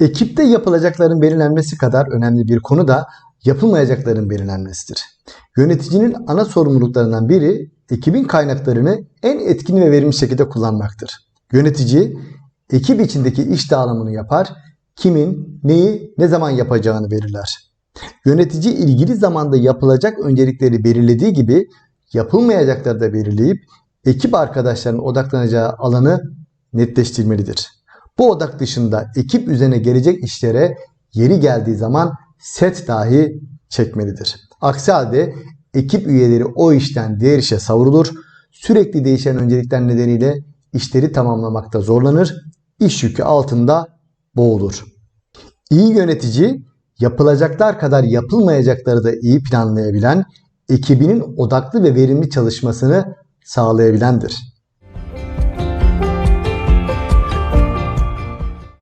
Ekipte yapılacakların belirlenmesi kadar önemli bir konu da yapılmayacakların belirlenmesidir. Yöneticinin ana sorumluluklarından biri ekibin kaynaklarını en etkin ve verimli şekilde kullanmaktır. Yönetici ekip içindeki iş dağılımını yapar, kimin neyi ne zaman yapacağını belirler. Yönetici ilgili zamanda yapılacak öncelikleri belirlediği gibi yapılmayacakları da belirleyip ekip arkadaşlarının odaklanacağı alanı netleştirmelidir. Bu odak dışında ekip üzerine gelecek işlere yeri geldiği zaman set dahi çekmelidir. Aksi halde ekip üyeleri o işten diğer işe savrulur, sürekli değişen öncelikler nedeniyle işleri tamamlamakta zorlanır, iş yükü altında boğulur. İyi yönetici yapılacaklar kadar yapılmayacakları da iyi planlayabilen, ekibinin odaklı ve verimli çalışmasını sağlayabilendir.